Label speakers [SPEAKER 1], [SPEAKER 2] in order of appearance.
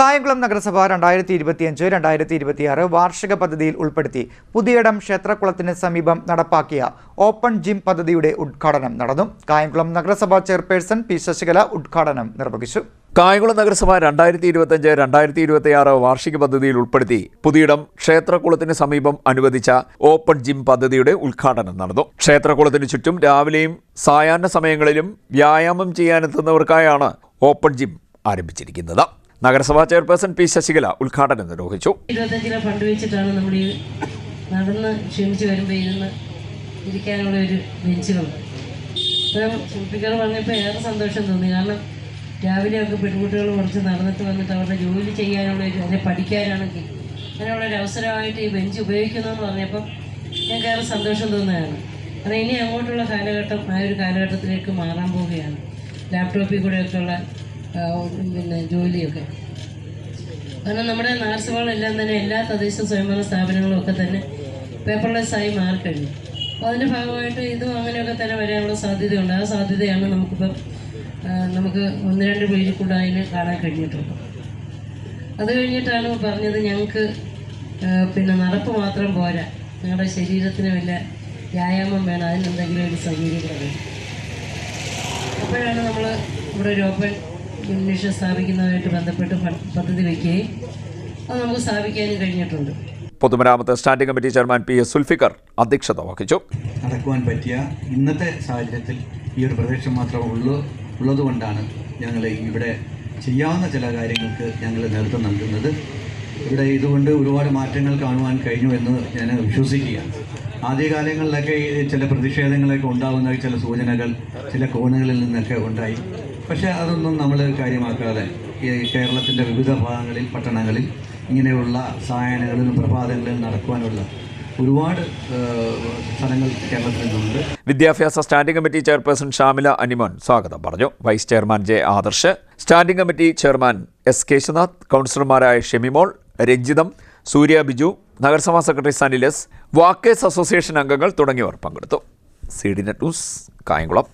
[SPEAKER 1] കായംകുളം നഗരസഭ രണ്ടായിരത്തി ഇരുപത്തിയഞ്ച് രണ്ടായിരത്തി ഇരുപത്തിയാറ് വാർഷിക പദ്ധതിയിൽ ഉൾപ്പെടുത്തി പുതിയടം ക്ഷേത്രക്കുളത്തിന് സമീപം നടപ്പാക്കിയ ഓപ്പൺ ജിം പദ്ധതിയുടെ ഉദ്ഘാടനം നടന്നു. കായംകുളം നഗരസഭ ചെയർപേഴ്സൺ പി ശശികല ഉദ്ഘാടനം നിർവഹിച്ചു.
[SPEAKER 2] കായംകുളം നഗരസഭ രണ്ടായിരത്തി ഇരുപത്തിയഞ്ച് രണ്ടായിരത്തി ഇരുപത്തിയാറ് വാർഷിക പദ്ധതിയിൽ ഉൾപ്പെടുത്തി പുതിയിടം ക്ഷേത്രക്കുളത്തിന് സമീപം അനുവദിച്ച ഓപ്പൺ ജിം പദ്ധതിയുടെ ഉദ്ഘാടനം നടന്നു. ക്ഷേത്രക്കുളത്തിന് ചുറ്റും രാവിലെയും സായാഹ്ന സമയങ്ങളിലും വ്യായാമം ചെയ്യാനെത്തുന്നവർക്കായാണ് ഓപ്പൺ ജിം ആരംഭിച്ചിരിക്കുന്നത്. നഗരസഭാ ചെയർപേഴ്സൺ പി ശശികല ഉദ്ഘാടനം നിർവഹിച്ചു.
[SPEAKER 3] നടന്ന് ക്ഷമിച്ച് വരുമ്പോൾ ഇരുന്ന് ഇരിക്കാനുള്ള ഒരു ബെഞ്ചുകളുണ്ട് അപ്പം ശില്പികൾ പറഞ്ഞപ്പോൾ ഏറെ സന്തോഷം തോന്നി. കാരണം രാവിലെയൊക്കെ പെൺകുട്ടികൾ കുറച്ച് നടന്നിട്ട് വന്നിട്ട് അവരുടെ ജോലി ചെയ്യാനുള്ള ഒരു അല്ലെ പഠിക്കാനാണെങ്കിൽ അങ്ങനെയുള്ള ഒരു അവസരമായിട്ട് ഈ ബെഞ്ച് ഉപയോഗിക്കുന്നതെന്ന് പറഞ്ഞപ്പം ഞങ്ങൾക്ക് ഏറെ സന്തോഷം തോന്നുകയാണ്. കാരണം ഇനി അങ്ങോട്ടുള്ള കാലഘട്ടം ആ ഒരു കാലഘട്ടത്തിലേക്ക് മാറാൻ പോവുകയാണ്. ലാപ്ടോപ്പിൽ കൂടെയൊക്കെയുള്ള പിന്നെ ജോലിയൊക്കെ. കാരണം നമ്മുടെ നാർസുകളെല്ലാം തന്നെ എല്ലാ തദ്ദേശ സ്വയംഭരണ സ്ഥാപനങ്ങളും ഒക്കെ തന്നെ പേപ്പർലെസ് ആയി മാറിക്കഴിഞ്ഞു. അപ്പോൾ അതിന്റെ ഭാഗമായിട്ട് ഇതും അങ്ങനെയൊക്കെ തന്നെ വരാനുള്ള സാധ്യതയുണ്ട്. ആ സാധ്യതയാണ് നമുക്കിപ്പം നമുക്ക് ഒന്ന് രണ്ട് പേരിൽ കൂടെ അതിന് കാണാൻ കഴിഞ്ഞിട്ടുള്ളത്. അത് കഴിഞ്ഞിട്ടാണ് പറഞ്ഞത് ഞങ്ങൾക്ക് പിന്നെ നടപ്പ് മാത്രം പോരാ. ഞങ്ങളുടെ ശരീരത്തിന് വല്ല വ്യായാമം വേണം. അതിനെന്തെങ്കിലും ഒരു വേണം. അപ്പോഴാണ് നമ്മൾ ഇവിടെ ഒരു ഓപ്പൺ യൂണിഷൻ സ്ഥാപിക്കുന്നതുമായിട്ട് ബന്ധപ്പെട്ട് പദ്ധതി വയ്ക്കുകയും അത് നമുക്ക് സ്ഥാപിക്കാനും കഴിഞ്ഞിട്ടുണ്ട്.
[SPEAKER 2] പൊതുമരാമത്ത് standing committee chairman P S Sulfikar അധ്യക്ഷത വഹിച്ചു.
[SPEAKER 4] നടക്കുവാൻ പറ്റിയ ഇന്നത്തെ സാഹചര്യത്തിൽ ഈ ഒരു പ്രദേശം മാത്രം ഉള്ളു ഉള്ളതുകൊണ്ടാണ് ഞങ്ങൾ ഇവിടെ ചെയ്യാവുന്ന ചില കാര്യങ്ങൾക്ക് ഞങ്ങൾ നേതൃത്വം നൽകുന്നത്. ഇവിടെ ഇതുകൊണ്ട് ഒരുപാട് മാറ്റങ്ങൾ കാണുവാൻ കഴിഞ്ഞു എന്ന് ഞാൻ വിശ്വസിക്കുകയാണ്. ആദ്യകാലങ്ങളിലൊക്കെ ഈ ചില പ്രതിഷേധങ്ങളൊക്കെ ഉണ്ടാകുന്ന ചില സൂചനകൾ ചില കോണുകളിൽ നിന്നൊക്കെ ഉണ്ടായി. പക്ഷേ അതൊന്നും നമ്മൾ കാര്യമാക്കാതെ ഈ കേരളത്തിന്റെ വിവിധ ഭാഗങ്ങളിൽ പട്ടണങ്ങളിൽ ഇങ്ങനെയുള്ള സായനകളിലും പ്രഭാതങ്ങളിലും നടക്കുവാനുള്ള ഒരുപാട് സ്ഥലങ്ങൾ കേരളത്തിൽ നിന്നുണ്ട്
[SPEAKER 2] വിദ്യാഭ്യാസ standing committee chairperson Shamila Animon സ്വാഗതം പറഞ്ഞു. Vice chairman J Adarsh standing committee chairman S Keshunath കൗൺസിലർമാരായ ഷെമിമോൾ രഞ്ജിതം സൂര്യ ബിജു നഗരസഭാ സെക്രട്ടറി സനിലസ് വാക്കേഴ്സ് അസോസിയേഷൻ അംഗങ്ങൾ തുടങ്ങിയവർ പങ്കെടുത്തു. C D net news Kayamkulam.